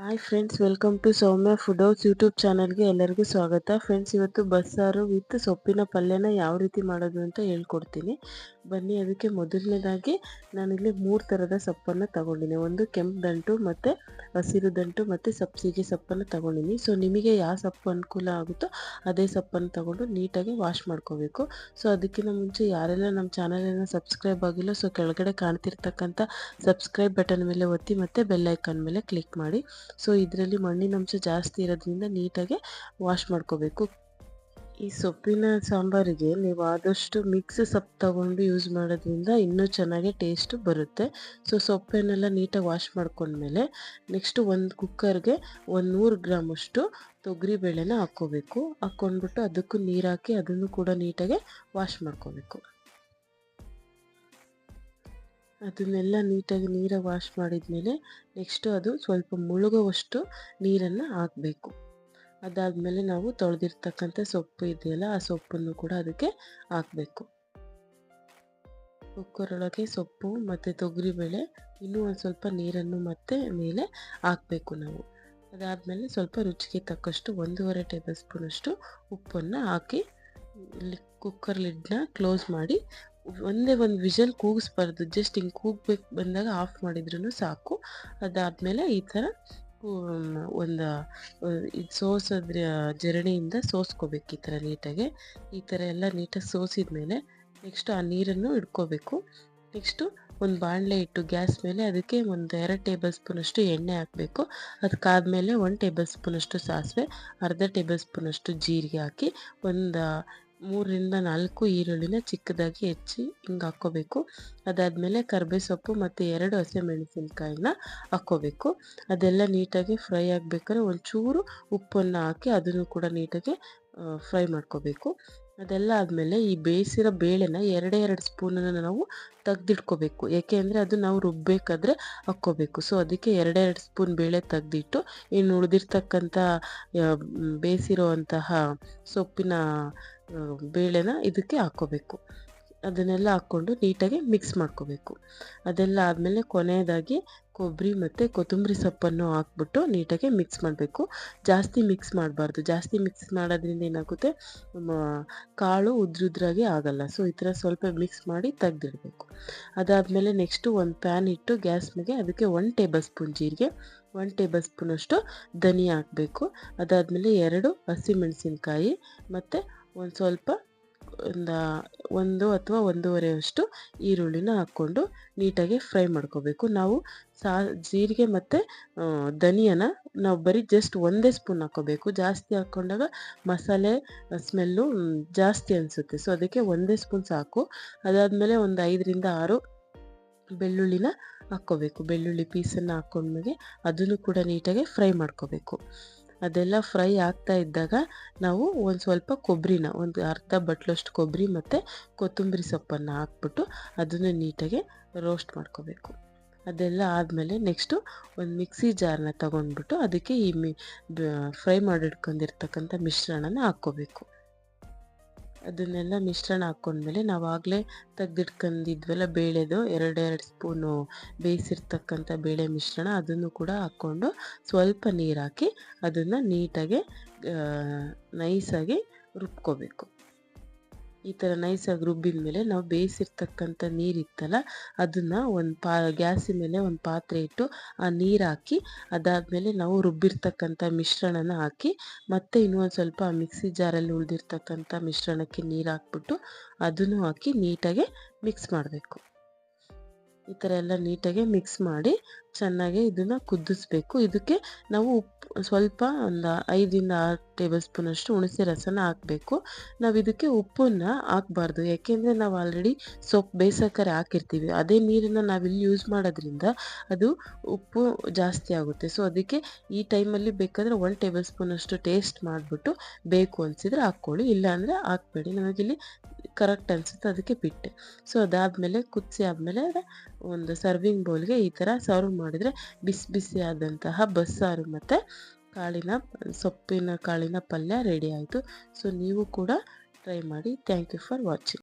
Hi friends welcome to Soumya food house YouTube ಚಾನಲ್ಗೆ ಎಲ್ಲರಿಗೂ ಸ್ವಾಗತ. ಫ್ರೆಂಡ್ಸ್ ಇವತ್ತು ಬಸ್ಸಾರು ವಿತ್ ಸೊಪ್ಪಿನ ಪಲ್ಯನ ಯಾವ ರೀತಿ ಮಾಡೋದು ಅಂತ ಹೇಳ್ಕೊಡ್ತೀನಿ. ಬನ್ನಿ, ಅದಕ್ಕೆ ಮೊದಲನೇದಾಗಿ ನಾನಿಲ್ಲಿ ಮೂರು ಥರದ ಸೊಪ್ಪನ್ನು ತಗೊಂಡಿನಿ. ಒಂದು ಕೆಂಪು ದಂಟು ಮತ್ತು ಹಸಿರು ದಂಟು ಮತ್ತು ಸಬ್ಸಿಗೆ ಸೊಪ್ಪನ್ನು ತಗೊಂಡಿನಿ. ಸೊ ನಿಮಗೆ ಯಾವ ಸೊಪ್ಪು ಅನುಕೂಲ ಆಗುತ್ತೋ ಅದೇ ಸೊಪ್ಪನ್ನು ತಗೊಂಡು ನೀಟಾಗಿ ವಾಶ್ ಮಾಡ್ಕೋಬೇಕು. ಸೊ ಅದಕ್ಕಿಂತ ಮುಂಚೆ ಯಾರೆಲ್ಲ ನಮ್ಮ ಚಾನಲನ್ನು ಸಬ್ಸ್ಕ್ರೈಬ್ ಆಗಿಲ್ಲ ಸೊ ಕೆಳಗಡೆ ಕಾಣ್ತಿರ್ತಕ್ಕಂಥ ಸಬ್ಸ್ಕ್ರೈಬ್ ಬಟನ್ ಮೇಲೆ ಒತ್ತಿ ಮತ್ತು ಬೆಲ್ಲೈಕನ್ ಮೇಲೆ ಕ್ಲಿಕ್ ಮಾಡಿ. ಸೊ ಇದರಲ್ಲಿ ಮಣ್ಣಿನಂಶ ಜಾಸ್ತಿ ಇರೋದ್ರಿಂದ ನೀಟಾಗಿ ವಾಶ್ ಮಾಡ್ಕೋಬೇಕು. ಈ ಸೊಪ್ಪಿನ ಸಾಂಬಾರಿಗೆ ನೀವು ಆದಷ್ಟು ಮಿಕ್ಸ್ ಸೊಪ್ಪು ತಗೊಂಡು ಯೂಸ್ ಮಾಡೋದ್ರಿಂದ ಇನ್ನೂ ಚೆನ್ನಾಗಿ ಟೇಸ್ಟ್ ಬರುತ್ತೆ. ಸೊ ಸೊಪ್ಪನ್ನೆಲ್ಲ ನೀಟಾಗಿ ವಾಶ್ ಮಾಡ್ಕೊಂಡ್ಮೇಲೆ ನೆಕ್ಸ್ಟು ಒಂದು ಕುಕ್ಕರ್ಗೆ ಒಂದು ನೂರು ಗ್ರಾಮಷ್ಟು ತೊಗರಿ ಬೇಳೆನ ಹಾಕ್ಕೋಬೇಕು. ಹಾಕ್ಕೊಂಡ್ಬಿಟ್ಟು ಅದಕ್ಕೂ ನೀರು ಹಾಕಿ ಅದನ್ನು ಕೂಡ ನೀಟಾಗಿ ವಾಶ್ ಮಾಡ್ಕೋಬೇಕು. ಅದನ್ನೆಲ್ಲ ನೀಟಾಗಿ ನೀರಾಗಿ ವಾಶ್ ಮಾಡಿದ್ಮೇಲೆ ನೆಕ್ಸ್ಟು ಅದು ಸ್ವಲ್ಪ ಮುಳುಗುವಷ್ಟು ನೀರನ್ನು ಹಾಕಬೇಕು. ಅದಾದಮೇಲೆ ನಾವು ತೊಳೆದಿರ್ತಕ್ಕಂಥ ಸೊಪ್ಪು ಇದೆಯಲ್ಲ, ಆ ಸೊಪ್ಪನ್ನು ಕೂಡ ಅದಕ್ಕೆ ಹಾಕಬೇಕು. ಕುಕ್ಕರೊಳಗೆ ಸೊಪ್ಪು ಮತ್ತು ತೊಗರಿಬೇಳೆ ಇನ್ನೂ ಒಂದು ಸ್ವಲ್ಪ ನೀರನ್ನು ಮತ್ತೆ ಮೇಲೆ ಹಾಕಬೇಕು ನಾವು. ಅದಾದಮೇಲೆ ಸ್ವಲ್ಪ ರುಚಿಗೆ ತಕ್ಕಷ್ಟು ಒಂದೂವರೆ ಟೇಬಲ್ ಸ್ಪೂನಷ್ಟು ಉಪ್ಪನ್ನು ಹಾಕಿ ಕುಕ್ಕರ್ ಲಿಡ್ನ ಕ್ಲೋಸ್ ಮಾಡಿ ಒಂದೇ ಒಂದು ವಿಷಲ್ ಕೂಗಿಸ್ಬಾರ್ದು. ಜಸ್ಟ್ ಹಿಂಗೆ ಕೂಗ್ಬೇಕು ಬಂದಾಗ ಆಫ್ ಮಾಡಿದ್ರೂ ಸಾಕು. ಅದಾದಮೇಲೆ ಈ ಥರ ಒಂದು ಇದು ಸೋಸೋದ್ರ ಜರಣಿಯಿಂದ ಸೋಸ್ಕೋಬೇಕು ಈ ಥರ ನೀಟಾಗಿ. ಈ ಥರ ಎಲ್ಲ ನೀಟಾಗಿ ಸೋಸಿದ ಮೇಲೆ ನೆಕ್ಸ್ಟು ಆ ನೀರನ್ನು ಇಟ್ಕೋಬೇಕು ನೆಕ್ಸ್ಟು ಒಂದು ಬಾಣಲೆ ಇಟ್ಟು ಗ್ಯಾಸ್ ಮೇಲೆ ಅದಕ್ಕೆ ಒಂದು ಎರಡು ಟೇಬಲ್ ಸ್ಪೂನಷ್ಟು ಎಣ್ಣೆ ಹಾಕಬೇಕು. ಅದಕ್ಕಾದಮೇಲೆ ಒಂದು ಟೇಬಲ್ ಸ್ಪೂನಷ್ಟು ಸಾಸಿವೆ, ಅರ್ಧ ಟೇಬಲ್ ಸ್ಪೂನಷ್ಟು ಜೀರಿಗೆ ಹಾಕಿ ಒಂದು ಮೂರರಿಂದ ನಾಲ್ಕು ಈರುಳ್ಳಿನ ಚಿಕ್ಕದಾಗಿ ಹೆಚ್ಚಿ ಹಿಂಗೆ ಹಾಕ್ಕೋಬೇಕು. ಅದಾದಮೇಲೆ ಕರ್ಬೇ ಸೊಪ್ಪು ಮತ್ತು ಎರಡು ಹಸಿಮೆಣಸಿನ್ಕಾಯಿನ ಹಾಕ್ಕೋಬೇಕು. ಅದೆಲ್ಲ ನೀಟಾಗಿ ಫ್ರೈ ಆಗಬೇಕಾದ್ರೆ ಒಂಚೂರು ಉಪ್ಪನ್ನು ಹಾಕಿ ಅದನ್ನು ಕೂಡ ನೀಟಾಗಿ ಫ್ರೈ ಮಾಡ್ಕೋಬೇಕು. ಅದೆಲ್ಲ ಆದಮೇಲೆ ಈ ಬೇಯಿಸಿರೋ ಬೇಳೆನ ಎರಡೇ ಎರಡು ಸ್ಪೂನನ್ನು ನಾವು ತೆಗ್ದಿಟ್ಕೋಬೇಕು. ಏಕೆ ಅಂದರೆ ಅದು ನಾವು ರುಬ್ಬಬೇಕಾದ್ರೆ ಹಾಕ್ಕೋಬೇಕು. ಸೊ ಅದಕ್ಕೆ ಎರಡೆರಡು ಸ್ಪೂನ್ ಬೇಳೆ ತೆಗ್ದಿಟ್ಟು ಇನ್ನು ಉಳಿದಿರ್ತಕ್ಕಂಥ ಬೇಯಿಸಿರೋ ಅಂತಹ ಸೊಪ್ಪಿನ ಬೇಳೆನ ಇದಕ್ಕೆ ಹಾಕ್ಕೋಬೇಕು. ಅದನ್ನೆಲ್ಲ ಹಾಕ್ಕೊಂಡು ನೀಟಾಗಿ ಮಿಕ್ಸ್ ಮಾಡ್ಕೋಬೇಕು. ಅದೆಲ್ಲ ಆದಮೇಲೆ ಕೊನೆಯದಾಗಿ ಕೊಬ್ಬರಿ ಮತ್ತು ಕೊತ್ತಂಬರಿ ಸೊಪ್ಪನ್ನು ಹಾಕ್ಬಿಟ್ಟು ನೀಟಾಗಿ ಮಿಕ್ಸ್ ಮಾಡಬೇಕು. ಜಾಸ್ತಿ ಮಿಕ್ಸ್ ಮಾಡಬಾರ್ದು. ಜಾಸ್ತಿ ಮಿಕ್ಸ್ ಮಾಡೋದ್ರಿಂದ ಏನಾಗುತ್ತೆ? ಕಾಳು ಉದ್ರುದ್ರಾಗಿ ಆಗಲ್ಲ. ಸೊ ಈ ಥರ ಸ್ವಲ್ಪ ಮಿಕ್ಸ್ ಮಾಡಿ ತೆಗ್ದಿಡಬೇಕು. ಅದಾದಮೇಲೆ ನೆಕ್ಸ್ಟು ಒಂದು ಪ್ಯಾನ್ ಇಟ್ಟು ಗ್ಯಾಸ್ ಮೇಲೆ ಅದಕ್ಕೆ ಒನ್ ಟೇಬಲ್ ಸ್ಪೂನ್ ಜೀರಿಗೆ ಒನ್ ಟೇಬಲ್ ಸ್ಪೂನಷ್ಟು ಧನಿಯಾ ಹಾಕಬೇಕು. ಅದಾದಮೇಲೆ ಎರಡು ಹಸಿಮೆಣಸಿನ್ಕಾಯಿ ಮತ್ತು ಒಂದು ಸ್ವಲ್ಪ ಒಂದು ಒಂದು ಅಥವಾ ಒಂದೂವರೆ ಅಷ್ಟು ಈರುಳ್ಳಿನ ಹಾಕ್ಕೊಂಡು ನೀಟಾಗಿ ಫ್ರೈ ಮಾಡ್ಕೋಬೇಕು. ನಾವು ಸಾ, ಜೀರಿಗೆ ಮತ್ತು ಧನಿಯನ ನಾವು ಬರೀ ಜಸ್ಟ್ ಒಂದೇ ಸ್ಪೂನ್ ಹಾಕ್ಕೋಬೇಕು ಜಾಸ್ತಿ ಹಾಕ್ಕೊಂಡಾಗ ಮಸಾಲೆ ಸ್ಮೆಲ್ಲು ಜಾಸ್ತಿ ಅನಿಸುತ್ತೆ. ಸೊ ಅದಕ್ಕೆ ಒಂದೇ ಸ್ಪೂನ್ ಸಾಕು. ಅದಾದಮೇಲೆ ಒಂದು ಐದರಿಂದ ಆರು ಬೆಳ್ಳುಳ್ಳಿನ ಹಾಕ್ಕೋಬೇಕು. ಬೆಳ್ಳುಳ್ಳಿ ಪೀಸನ್ನು ಹಾಕ್ಕೊಂಡ್ಮೇಲೆ ಅದನ್ನು ಕೂಡ ನೀಟಾಗಿ ಫ್ರೈ ಮಾಡ್ಕೋಬೇಕು. ಅದೆಲ್ಲ ಫ್ರೈ ಆಗ್ತಾ ಇದ್ದಾಗ ನಾವು ಒಂದು ಸ್ವಲ್ಪ ಕೊಬ್ಬರಿನ ಒಂದು ಅರ್ಧ ಬಟ್ಲಷ್ಟು ಕೊಬ್ಬರಿ ಮತ್ತು ಕೊತ್ತಂಬರಿ ಸೊಪ್ಪನ್ನು ಹಾಕ್ಬಿಟ್ಟು ಅದನ್ನು ನೀಟಾಗಿ ರೋಸ್ಟ್ ಮಾಡ್ಕೋಬೇಕು. ಅದೆಲ್ಲ ಆದಮೇಲೆ ನೆಕ್ಸ್ಟು ಒಂದು ಮಿಕ್ಸಿ ಜಾರನ್ನ ತಗೊಂಡ್ಬಿಟ್ಟು ಅದಕ್ಕೆ ಈ ಮಿ ಫ್ರೈ ಮಾಡಿಟ್ಕೊಂಡಿರ್ತಕ್ಕಂಥ ಮಿಶ್ರಣನ ಹಾಕ್ಕೋಬೇಕು. ಅದನ್ನೆಲ್ಲ ಮಿಶ್ರಣ ಹಾಕೊಂಡ್ಮೇಲೆ ನಾವು ಆಗಲೇ ತೆಗ್ದಿಟ್ಕೊಂಡಿದ್ವಲ್ಲ ಬೇಳೆದು, ಎರಡೆರಡು ಸ್ಪೂನು ಬೇಯಿಸಿರ್ತಕ್ಕಂಥ ಬೇಳೆ ಮಿಶ್ರಣ ಅದನ್ನು ಕೂಡ ಹಾಕ್ಕೊಂಡು ಸ್ವಲ್ಪ ನೀರು ಹಾಕಿ ಅದನ್ನು ನೀಟಾಗಿ ನೈಸಾಗಿ ರುಬ್ಕೋಬೇಕು. ಈ ಥರ ನೈಸಾಗಿ ರುಬ್ಬಿದ ಮೇಲೆ ನಾವು ಬೇಯಿಸಿರ್ತಕ್ಕಂಥ ನೀರಿತ್ತಲ್ಲ, ಅದನ್ನು ಒಂದು ಪಾ ಗ್ಯಾಸಿನ ಮೇಲೆ ಒಂದು ಪಾತ್ರೆ ಇಟ್ಟು ಆ ನೀರು ಹಾಕಿ, ಅದಾದಮೇಲೆ ನಾವು ರುಬ್ಬಿರ್ತಕ್ಕಂಥ ಮಿಶ್ರಣನ ಹಾಕಿ, ಮತ್ತೆ ಇನ್ನೂ ಒಂದು ಸ್ವಲ್ಪ ಮಿಕ್ಸಿ ಜಾರಲ್ಲಿ ಉಳಿದಿರ್ತಕ್ಕಂಥ ಮಿಶ್ರಣಕ್ಕೆ ನೀರು ಹಾಕ್ಬಿಟ್ಟು ಅದನ್ನು ಹಾಕಿ ನೀಟಾಗೆ ಮಿಕ್ಸ್ ಮಾಡಬೇಕು. ಈ ಥರ ಎಲ್ಲ ನೀಟಾಗಿ ಮಿಕ್ಸ್ ಮಾಡಿ ಚೆನ್ನಾಗಿ ಇದನ್ನು ಕುದಿಸ್ಬೇಕು. ಇದಕ್ಕೆ ನಾವು ಉಪ್ಪು ಸ್ವಲ್ಪ ಒಂದು ಐದಿಂದ ಆರು ಟೇಬಲ್ ಸ್ಪೂನ್ ಅಷ್ಟು ಹುಣಸೆ ರಸನ ಹಾಕಬೇಕು. ನಾವು ಇದಕ್ಕೆ ಉಪ್ಪನ್ನು ಹಾಕ್ಬಾರ್ದು. ಯಾಕೆಂದರೆ ನಾವು ಆಲ್ರೆಡಿ ಸೊಪ್ಪು ಬೇಸಕ್ಕರೆ ಹಾಕಿರ್ತೀವಿ. ಅದೇ ನೀರನ್ನು ನಾವಿಲ್ಲಿ ಯೂಸ್ ಮಾಡೋದ್ರಿಂದ ಅದು ಉಪ್ಪು ಜಾಸ್ತಿ ಆಗುತ್ತೆ. ಸೊ ಅದಕ್ಕೆ ಈ ಟೈಮಲ್ಲಿ ಬೇಕಾದರೆ ಒನ್ ಟೇಬಲ್ ಸ್ಪೂನ್ ಅಷ್ಟು ಟೇಸ್ಟ್ ಮಾಡಿಬಿಟ್ಟು ಬೇಕು ಅನ್ಸಿದ್ರೆ ಹಾಕ್ಕೊಳ್ಳಿ. ಇಲ್ಲಾಂದರೆ ಹಾಕ್ಬೇಡಿ. ನಮಗಿಲ್ಲಿ ಕರೆಕ್ಟ್ ಅನಿಸುತ್ತೆ ಅದಕ್ಕೆ ಬಿಟ್ಟೆ. ಸೊ ಅದಾದಮೇಲೆ ಕುದಿಸಿ ಆದಮೇಲೆ ಒಂದು ಸರ್ವಿಂಗ್ ಬೌಲ್ಗೆ ಈ ಥರ ಸರ್ವ್ ಮಾಡಿದರೆ ಬಿಸಿ ಬಿಸಿ ಆದಂತಹ ಬಸ್ಸಾರು ಮತ್ತು ಕಾಳಿನ, ಸೊಪ್ಪಿನ ಕಾಳಿನ ಪಲ್ಯ ರೆಡಿ ಆಯಿತು. ಸೊ ನೀವು ಕೂಡ ಟ್ರೈ ಮಾಡಿ. Thank you for watching